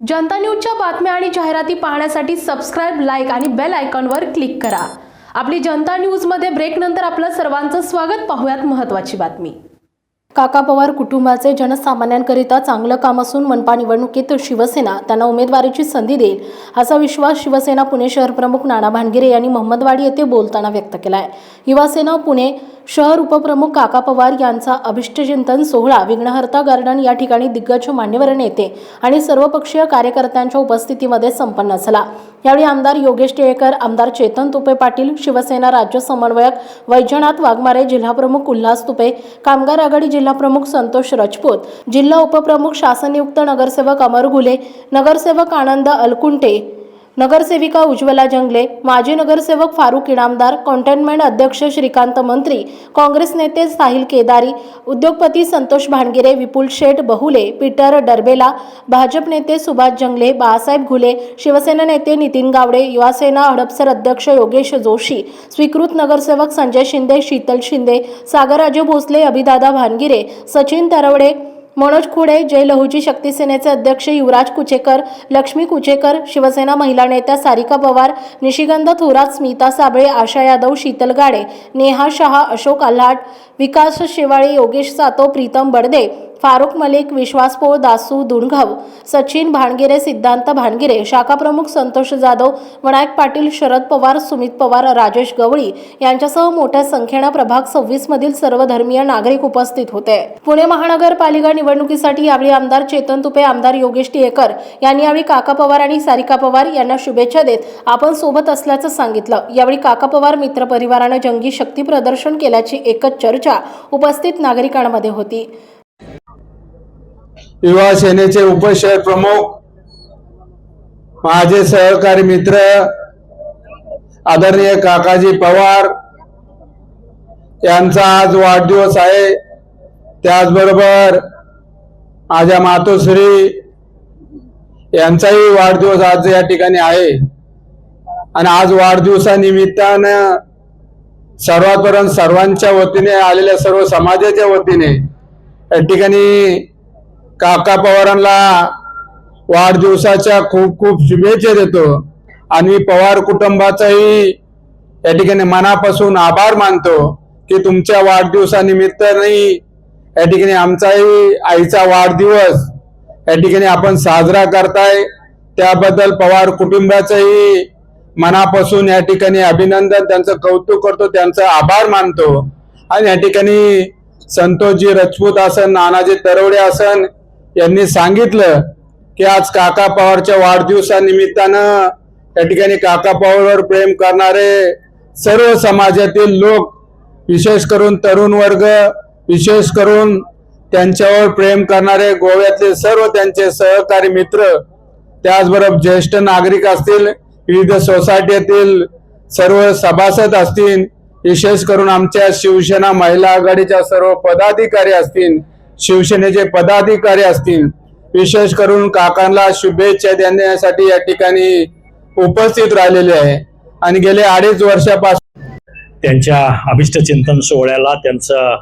जनता न्यूजच्या बातम्या आणि जाहिराती पाहण्यासाठी सबस्क्राईब लाईक आणि बेल आयकॉनवर क्लिक करा. आपली जनता न्यूजमध्ये ब्रेकनंतर आपलं सर्वांचं स्वागत. पाहूयात महत्त्वाची बातमी. काका पवार कुटुंबाचे जनसामान्यांकरिता चांगलं काम असून मनपा निवडणुकीत शिवसेना त्यांना उमेदवारीची संधी देईल असा विश्वास शिवसेना पुणे शहर प्रमुख नाना भानगिरे यांनी महम्मदवाडी येथे बोलताना व्यक्त केला आहे युवासेना पुणे शहर उपप्रमुख काका पवार यांचा अभिष्टचिंतन सोहळा विघ्नहर्ता गार्डन या ठिकाणी दिग्गज मान्यवर नेते आणि सर्वपक्षीय कार्यकर्त्यांच्या उपस्थितीमध्ये संपन्न झाला. यावेळी आमदार योगेश टिळेकर आमदार चेतन तुपे पाटील शिवसेना राज्य समन्वयक वैजनाथ वाघमारे जिल्हाप्रमुख उल्हास तुपे कामगार आघाडी जिल्हाप्रमुख संतोष राजपूत जिल्हा उपप्रमुख शासनयुक्त नगरसेवक अमर घुले नगरसेवक आनंद अलकुंटे नगरसेविका उज्ज्वला जंगले माजी नगरसेवक फारुक इनामदार कॉन्टेनमेंट अध्यक्ष श्रीकांत मंत्री काँग्रेस नेते साहिल केदारी उद्योगपती संतोष भानगिरे विपुल शेठ बहुले पीटर डरबेला भाजप नेते सुभाष जंगले बाळासाहेब घुले शिवसेना नेते नितीन गावडे युवासेना हडपसर अध्यक्ष योगेश जोशी स्वीकृत नगरसेवक संजय शिंदे शीतल शिंदे सागरराजे भोसले अभिदादा भानगिरे सचिन तरवडे मनोज खुडे जय लहूजी शक्ती सेनेचे अध्यक्ष युवराज कुचेकर लक्ष्मी कुचेकर शिवसेना महिला नेत्या सारिका पवार निशिगंध थोरात स्मिता साबळे आशा यादव शीतल गाडे नेहा शहा अशोक आल्हाट विकास शेवाळे योगेश सातो प्रीतम बडदे फारुख मलिक विश्वास पोळ दासू दुणघव सचिन भानगिरे सिद्धांत भानगिरे शाखा प्रमुख संतोष जाधव विनायक पाटील शरद पवार सुमित पवार राजेश गवळी यांच्यासह मोठ्या संख्येनं प्रभाग सव्वीस मधील सर्व धर्मीय नागरिक उपस्थित होते. पुणे महानगरपालिका निवडणुकीसाठी यावेळी आमदार चेतन तुपे आमदार योगेश टिळेकर यांनी यावेळी काका पवार आणि सारिका पवार यांना शुभेच्छा देत आपण सोबत असल्याचं सांगितलं. यावेळी काका पवार मित्र परिवारानं जंगी शक्ती प्रदर्शन केल्याची एकच चर्चा उपस्थित नागरिकांमध्ये होती. युवा सेनेचे उपशहर प्रमुख माझे सहकारी मित्र आदरणीय काकाजी पवार यांचा आज वाढदिवस आहे. त्याचबरोबर माझ्या मातोश्री यांचाही वाढदिवस आज या ठिकाणी आहे. आणि आज वाढदिवसानिमित्तानं सर्वांपर्यंत सर्वांच्या वतीने आलेल्या सर्व समाजाच्या वतीने या ठिकाणी काका पवारांना वाढदिवसाच्या खूप खूप शुभेच्छा देतो. आणि पवार कुटुंबाचाही या ठिकाणी मनापासून आभार मानतो की तुमच्या वाढदिवसानिमित्ताने या ठिकाणी आमचाही आईचा वाढदिवस या ठिकाणी आपण साजरा करताय. त्याबद्दल पवार कुटुंबाचंही मनापासून या ठिकाणी अभिनंदन त्यांचं कौतुक करतो त्यांचा आभार मानतो. आणि या ठिकाणी संतोषजी राजपूत असन नानाजी तरवडे असन यांनी सांगितलं की आज काका पवारच्या वाढदिवसानिमित्तानं त्या ठिकाणी काका पवारवर प्रेम करणारे सर्व समाजातील लोक विशेष करून तरुण वर्ग विशेष करून त्यांच्यावर प्रेम करणारे गोव्यातले सर्व त्यांचे सहकारी मित्र त्याचबरोबर ज्येष्ठ नागरिक असतील विविध सोसायटीतील सर्व सभासद असतील विशेष करून आमच्या शिवसेना महिला आघाडीच्या सर्व पदाधिकारी असतील शिवसेनेचे पदाधिकारी असतील विशेष करून काकांना शुभेच्छा देण्यासाठी या ठिकाणी उपस्थित राहिलेले आहे. आणि गेले अडीच वर्षापासून त्यांच्या अभिष्ट चिंतन सोहळ्याला त्यांचं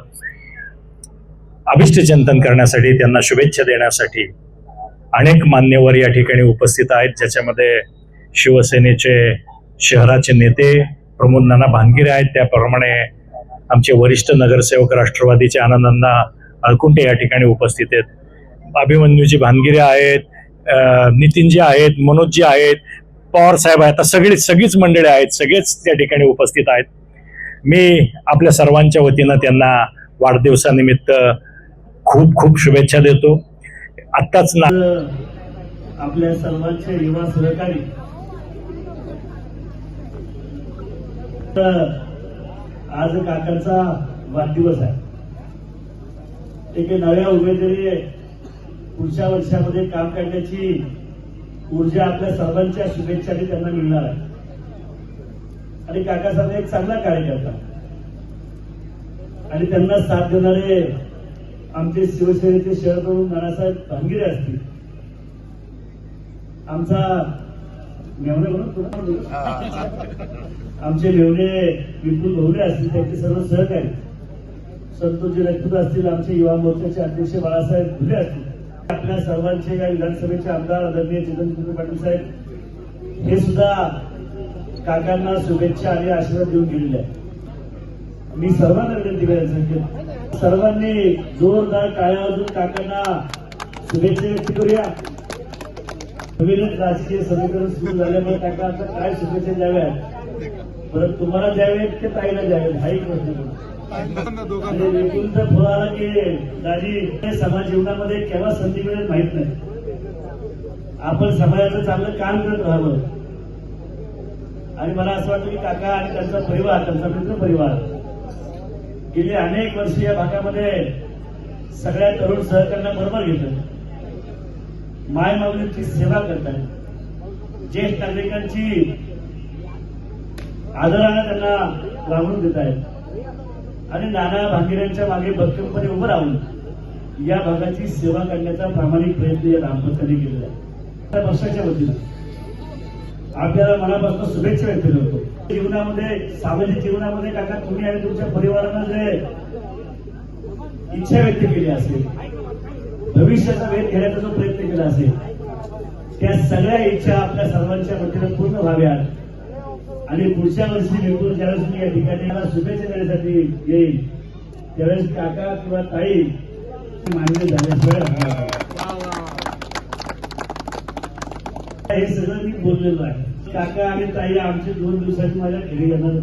अभिष्ट चिंतन करण्यासाठी त्यांना शुभेच्छा देण्यासाठी अनेक मान्यवर या ठिकाणी उपस्थित आहेत. ज्याच्यामध्ये शिवसेनेचे शहराचे नेते प्रमोद नाना भानगिरे आहेत. त्याप्रमाणे आमचे वरिष्ठ नगरसेवक राष्ट्रवादीचे आनंदांना अळकुंटे या ठिकाणी उपस्थित आहेत. अभिमन्यूजी भानगिरे आहेत नितीनजी आहेत मनोजजी आहेत पवार साहेब आहेत. आता सगळी सगळीच मंडळी आहेत सगळेच त्या ठिकाणी उपस्थित आहेत. मी आपल्या सर्वांच्या वतीनं त्यांना वाढदिवसानिमित्त खूप खूप शुभेच्छा देतो. आत्ताच ना आपल्या सर्वांचे युवा सहकारी. आज काकांचा वाढदिवस आहे. एक नव्या उमेदवारी पुढच्या वर्षामध्ये काम करण्याची ऊर्जा आपल्या सर्वांच्या शुभेच्छाने त्यांना मिळणार आहे. आणि काकासाहेब एक चांगला कार्यकर्ता आणि त्यांना साथ देणारे आमचे शिवसेनेचे शहर प्रमुख नानासाहेब भांगिरे असतील. आमचा मेवणे म्हणून आमचे मेवणे विपुल भवरे असतील त्यांचे सर्व सहकारी. संतोषजी राजपूत असतील आमचे युवा मोर्चाचे अध्यक्ष बाळासाहेब भुले असतील. आपल्या सर्वांचे या विधानसभेचे आमदार आदरणीय चेतन पाटील साहेब हे सुद्धा काकांना शुभेच्छा आणि आशीर्वाद देऊन गेलेले आहे मी सर्वांना विनंती करायचं सर्वांनी जोरदार काळ्या वाजून काकांना शुभेच्छा व्यक्त करूया. नवीनच राजकीय समीकरण सुरू झाल्यामुळे काका आता काय शुभेच्छा द्याव्यात? परत तुम्हाला द्यावेत ते ताईला द्यावेत? हाही प्रश्न तुमचं फळ आलं की दाजी समाज जीवनामध्ये केव्हा संधी मिळेल माहीत नाही. आपण समाजाचं चांगलं काम करत राहावं. आणि मला असं वाटतं की काका आणि त्यांचा परिवार त्यांचा मित्र परिवार गेली अनेक वर्ष या भागामध्ये सगळ्या तरुण सहकार्यांना बरोबर घेतात. माय माऊलींची सेवा करताय ज्येष्ठ नागरिकांची आदराने त्यांना वागणूक देत आहेत आणि नाना भांगिऱ्यांच्या मागे भक्कमपणे उभं राहून या भागाची सेवा करण्याचा प्रामाणिक प्रयत्न या दाम्पत्याने केलेला आहे. त्या पक्षाच्या वतीनं आपल्याला मनापासून शुभेच्छा व्यक्त करतो. जीवनामध्ये सामाजिक जीवनामध्ये काका तुम्ही आणि तुमच्या परिवारानं जे इच्छा व्यक्त केली असेल भविष्याचा वेध घेण्याचा जो प्रयत्न केला असेल त्या सगळ्या इच्छा आपल्या सर्वांच्या वतीनं पूर्ण व्हाव्यात. आणि पुढच्या वर्षी विपुल ज्यावेळेस मी या ठिकाणी शुभेच्छा देण्यासाठी येईल त्यावेळेस काका किंवा ताई मान्य झाल्याशिवाय. हे सगळं मी बोललेलो आहे. काका आणि ताई आमचे दोन दिवसाची माझ्या घरी येणार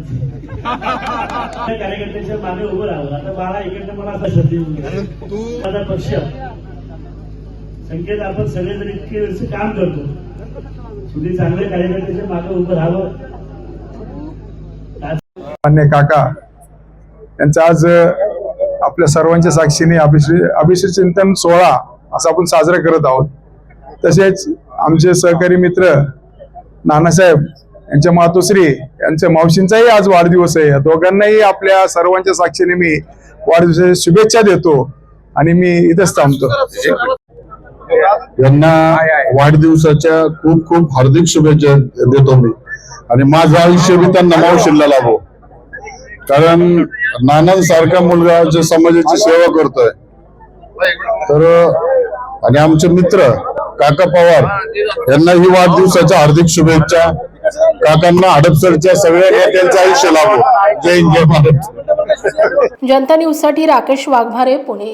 त्या कार्यकर्त्यांच्या मागे उभं राहावं. आता बाळा इकडनं मला असं शब्द. माझा पक्ष. संकेत आपण सगळेजण इतके वर्ष काम करतो. तुम्ही चांगल्या कार्यकर्त्याच्या मागे उभं राहावं. मान्य काका यांचा आज आपल्या सर्वांच्या साक्षीने अभिषेक अभिषेक चिंतन सोहळा असा आपण साजरा करत आहोत. तसेच आमचे सहकारी मित्र नानासाहेब यांच्या मातोश्री यांच्या मावशींचाही आज वाढदिवस आहे. या दोघांनाही आपल्या सर्वांच्या साक्षीने मी वाढदिवसाच्या शुभेच्छा देतो आणि मी इथंच थांबतो. यांना वाढदिवसाच्या खूप खूप हार्दिक शुभेच्छा देतो मी. आणि माझं आयुष्य बी त्यांना मावशीला लाभो. कारण नानांसारखा मुलगा जो समाजाची सेवा करतोय तर आणि आमचे मित्र काका पवार यांना ही वाढदिवसाच्या हार्दिक शुभेच्छा. काकांना हडपसरच्या सगळ्या नेत्यांचं आयुष्य लाभो. जय हिंद जय महाराज जनता न्यूजसाठी राकेश वाघमारे पुणे.